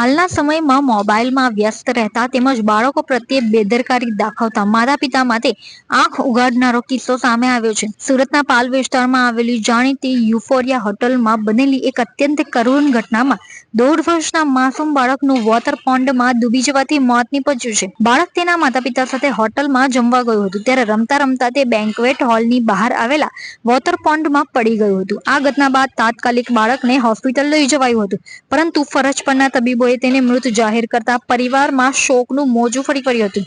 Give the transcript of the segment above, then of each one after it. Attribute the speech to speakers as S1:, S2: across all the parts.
S1: હાલના સમયમાં મોબાઈલમાં વ્યસ્ત રહેતા તેમજ બાળકો પ્રત્યે બેદરકારી દાખવતા માતા પિતા માટે આંખ ઉગાડનારો કિસ્સો સામે આવ્યો છે. સુરતના પાલ વિસ્તારમાં આવેલી જાણીતી યુફોરિયા હોટલમાં બનેલી એક અત્યંત કરુણ ઘટનામાં દોઢ વર્ષના માસૂમ બાળકનું વોટર પોન્ડમાં ડૂબી જવાથી મોત નીપજ્યું છે. બાળક તેના માતા પિતા સાથે હોટલમાં જમવા ગયું હતું. ત્યારે રમતા રમતા તે બેન્કવેટ હોલની બહાર આવેલા વોટર પોન્ડમાં પડી ગયું હતું. આ ઘટના બાદ તાત્કાલિક બાળકને હોસ્પિટલ લઈ જવાયું હતું. પરંતુ ફરજ પરના તબીબોએ તેને મૃત જાહેર કરતા પરિવારમાં શોકનું મોજું ફરી પડ્યું હતું.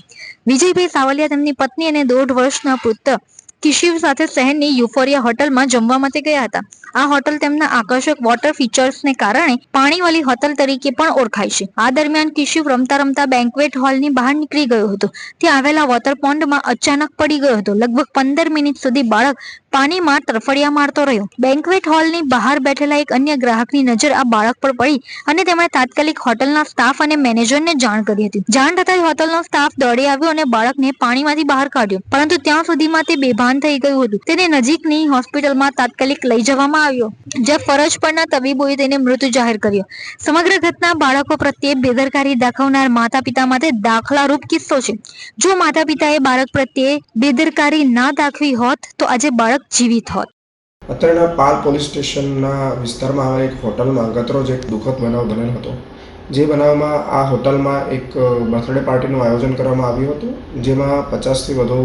S1: વિજયભાઈ સાવલિયા તેમની પત્ની અને દોઢ વર્ષના પુત્ર કિશિવ સાથે શહેરની યુફોરિયા હોટલમાં જમવા માટે ગયા હતા. આ હોટલ તેમના આકર્ષક વોટર ફીચર્સને કારણે પાણીવાળી હોટલ તરીકે પણ ઓળખાય છે. આ દરમિયાન કિશિવ રમતા રમતા બેન્કવેટ હોલની બહાર નીકળી ગયો હતો. ત્યાં આવેલા વોટર પોન્ડમાં અચાનક પડી ગયો હતો. લગભગ પંદર મિનિટ સુધી બાળક પાણીમાં તરફડિયા મારતો રહ્યો. બેન્ક્વેટ હોલની બહાર બેઠેલા એક અન્ય ગ્રાહકની નજર આ બાળક પર પડી અને તેમણે તાત્કાલિક હોટલના સ્ટાફ અને મેનેજરને જાણ કરી હતી. જાણ થતાં હોટલનો સ્ટાફ દોડી આવ્યો અને બાળકને પાણીમાંથી બહાર કાઢ્યો. પરંતુ ત્યાં સુધીમાં તે બેભાન થઈ ગયું હતું. તેને નજીકની હોસ્પિટલમાં તાત્કાલિક લઈ જવામાં આવ્યો. જ્યાં ફરજ પરના તબીબોએ તેને મૃત જાહેર કર્યો. સમગ્ર ઘટના બાળકો પ્રત્યે બેદરકારી દાખવનાર માતા પિતા માટે દાખલારૂપ કિસ્સો છે. જો માતા પિતાએ બાળક પ્રત્યે બેદરકારી ના દાખવી હોત, તો આજે બાળક જીવિત હોત.
S2: અત્રેના પાલ પોલીસ સ્ટેશનના વિસ્તારમાં આવેલ એક હોટલમાં ગતરોજ એક દુઃખદ બનાવ બનેલ હતો. જે બનાવમાં આ હોટલમાં એક બર્થડે પાર્ટીનું આયોજન કરવામાં આવ્યું હતું, જેમાં પચાસથી વધુ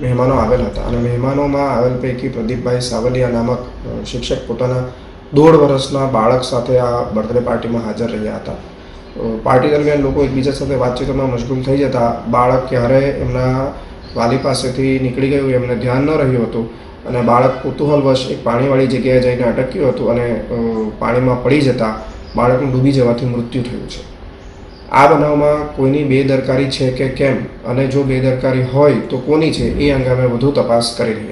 S2: મહેમાનો આવેલ હતા અને મહેમાનોમાં આવેલ પૈકી પ્રદીપભાઈ સાવલિયા નામક શિક્ષક પોતાના દોઢ વર્ષના બાળક સાથે આ બર્થડે પાર્ટીમાં હાજર રહ્યા હતા. પાર્ટી દરમિયાન લોકો એકબીજા સાથે વાતચીતોમાં મશગુલ થઈ જતા બાળક ક્યારે એમના વાલી પાસેથી નીકળી ગયું એમને ધ્યાન ન રહ્યું હતું અને બાળક કુતૂહલવશ એક પાણીવાળી જગ્યાએ જઈને અટક્યું હતું અને પાણીમાં પડી જતાં બાળકનું ડૂબી જવાથી મૃત્યુ થયું છે. આ બનાવમાં કોઈની બેદરકારી છે કે કેમ? અને જો બેદરકારી હોય તો કોની છે? એ અંગે અમે વધુ તપાસ કરી રહ્યા